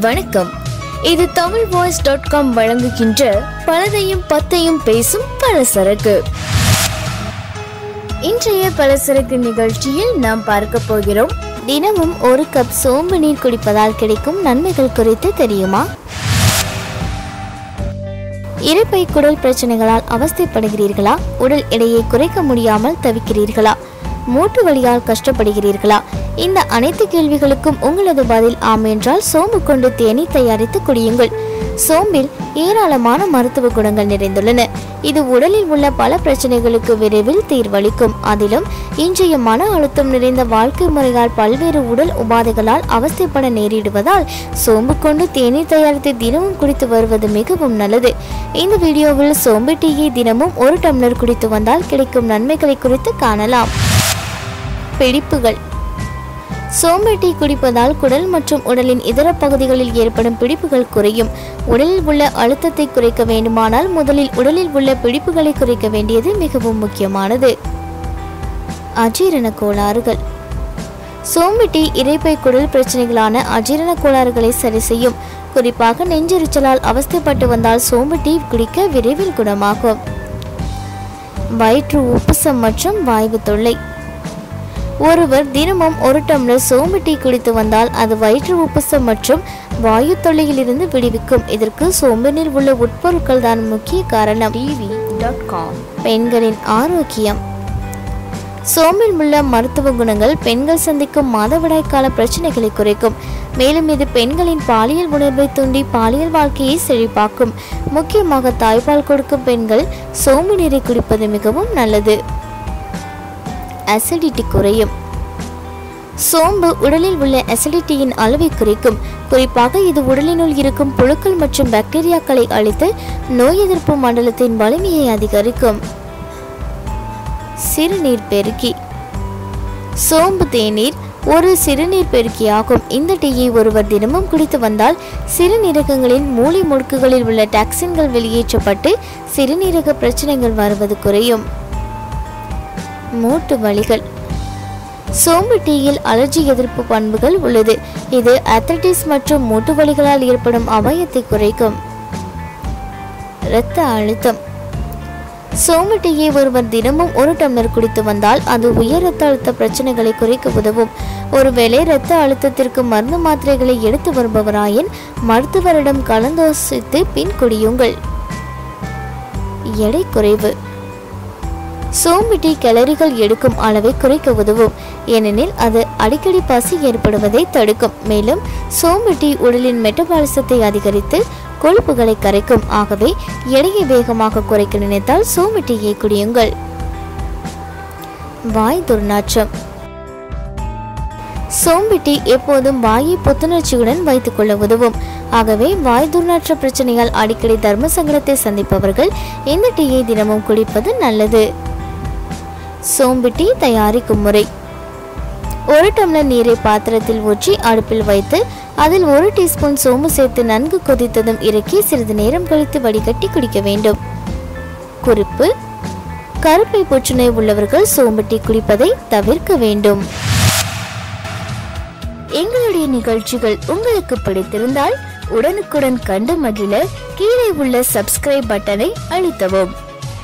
வணக்கம். இது Tamil voice dot com வழங்குகின்ற பலதையும் பத்தையும் பேசும் பலசரக்கு. இன்றைய பலசரக்கு நிகழ்ச்சியில் நாம் பார்க்க போகிறோம். தினமும் ஒரு கப் சோம்பு நீர் குடிப்பதால் கிடைக்கும் நன்மைகள் குறித்து தெரியுமா? இரைப்பை குடல் பிரச்சனைகளால் அவஸ்தைப்படுகிறீர்களா? உடல் எடையை குறைக்க முடியாமல் தவிக்கிறீர்களா? மூட்டு வலியால் கஷ்டப்படுகிறீர்களா? இந்த அனைத்து கேள்விகளுக்கும் உங்களது பதில் ஆம் என்றால் சோம்பு கொண்டு தேநீர் தயாரித்து குடியுங்கள். சோம்பில் ஏராளமான மருத்துவ குணங்கள் நிறைந்துள்ளன. இது உடலில் உள்ள பல பிரச்சனைகளுக்கு விரைவில் தீர்வளிக்கும். அதிலும் இன்றைய மன அழுத்தம் நிறைந்த வாழ்க்கை முறையால் பல்வேறு உடல் உபாதைகளால் அவஸ்தைப்பட நேரிடுவதால் சோம்பு கொண்டு தேநீர் தயாரித்து தினமும் குடித்து வருவது மிகவும் நல்லது. இந்த வீடியோவில் சோம்பு டீயை தினமும் ஒரு டம்ளர் குடித்து வந்தால் கிடைக்கும் நன்மைகளை குறித்து காணலாம். பிடிப்புகள். சோம்பு டீ குடிப்பதால் குடல் மற்றும் உடலின் இதர பகுதிகளில் ஏற்படும் பிடிப்புகள் குறையும். உடலில் உள்ள அழுத்தத்தை குறைக்க வேண்டுமானால் முதலில் உடலில் உள்ள பிடிப்புகளை குறைக்க வேண்டியது மிகவும் முக்கியமானது. அஜீரண கோளாறுகள். சோம்பு டீ இரைப்பை குடல் பிரச்சனைகளான அஜீரண கோளாறுகளை சரி செய்யும். குறிப்பாக நெஞ்செரிச்சலால் அவஸ்தைப்பட்டு வந்தால் சோம்பு டீ குடிக்க விரைவில் குணமாகும். வயிற்று உப்புசம் மற்றும் வாய்வு தொல்லை. ஒருவர் தினமும் ஒரு டம்ளர் சோம்பு டீ குடித்து வந்தால் அது வயிற்று உப்புசம் மற்றும் வாயு தொல்லையிலிருந்து விடுவிக்கும். இதற்கு சோம்பினில் உள்ள உட்பொருட்கள் தான் முக்கிய காரணம். பெண்களின் ஆரோக்கியம். சோம்பில் உள்ள மருத்துவ குணங்கள் பெண்கள் சந்திக்கும் மாதவிடாய் கால பிரச்சனைகளை குறைக்கும். மேலும் இது பெண்களின் பாலியல் உணர்வை தூண்டி பாலியல் வாழ்க்கையை செழிப்பாக்கும். முக்கியமாக தாய்ப்பால் கொடுக்கும் பெண்கள் சோம்பு நீரை குடிப்பது மிகவும் நல்லது. அசிடிட்டி குறையும். சோம்பு உடலில் உள்ள அசிடிட்டியின் அளவை குறைக்கும். குறிப்பாக இது உடலினுள் இருக்கும் புழுக்கள் மற்றும் பாக்டீரியாக்களை அழித்து நோய் எதிர்ப்பு மண்டலத்தின் வலிமையை அதிகரிக்கும். சிறுநீர் பெருக்கி. சோம்பு தேநீர் ஒரு சிறுநீர் பெருக்கியாகும். இந்த டீயை ஒருவர் தினமும் குடித்து வந்தால் சிறுநீரகங்களின் மூளை முடுக்குகளில் உள்ள டாக்சின்கள் வெளியேற்றப்பட்டு சிறுநீரக பிரச்சனைகள் வருவது குறையும். மூட்டு வலிகள். சோம்பு டீயில் அலர்ஜி எதிர்ப்பு பண்புகள் உள்ளது. இது அத்லட்டிஸ் மற்றும் மூட்டு வலிகளால் ஏற்படும் அபாயத்தை குறைக்கும். இரத்த அழுத்தம். சோம்பு டீயை ஒருவர் தினமும் ஒரு டம்ளர் குடித்து வந்தால் அது உயர் இரத்த அழுத்த பிரச்சனைகளை குறைக்க உதவும். ஒருவேளை இரத்த அழுத்தத்திற்கு மருந்து மாத்திரைகளை எடுத்து வருபவராயின் மருத்துவரிடம் கலந்தோசித்து பின் குடியுங்கள். எடை குறைவு. சோம்பிட்டி டீ கேலரிகள் எடுக்கும் அளவை குறைக்க உதவும். ஏனெனில் அது அடிக்கடி பசி ஏற்படுவதை தடுக்கும். மேலும் சோம்பிட்டி உடலின் மெட்டபாலிசத்தை அதிகரித்து கொழுப்புகளை கரைக்கும். ஆகவே எடையை வேகமாக குறைக்க நினைத்தால் சோம்பு டீயை குடியுங்கள். வாய் துர்நாற்றம். சோம்பிட்டி எப்போதும் வாயை புத்துணர்ச்சியுடன் வைத்துக் கொள்ள உதவும். ஆகவே வாய் துர்நாற்ற பிரச்சனையால் அடிக்கடி தர்ம சங்கடத்தை சந்திப்பவர்கள் இந்த டீயை தினமும் குடிப்பது நல்லது. சோம்பு டீ தயாரிக்கும் முறை. ஒரு டம்ளர் நீரை பாத்திரத்தில் ஊற்றி அடுப்பில் வைத்து அதில் ஒரு டீஸ்பூன் சோம்பு சேர்த்து நன்கு கொதித்ததும் இறக்கி சிறிது நேரம் கழித்து வடிகட்டி குடிக்க வேண்டும். குறிப்பு கருப்பை புற்றுநோய் உள்ளவர்கள் சோம்பு டீ குடிப்பதை தவிர்க்க வேண்டும். எங்களுடைய நிகழ்ச்சிகள் உங்களுக்கு பிடித்திருந்தால் உடனுக்குடன் கண்டு மகிழ கீழே உள்ள சப்ஸ்கிரைப் பட்டனை அழுத்தவும்.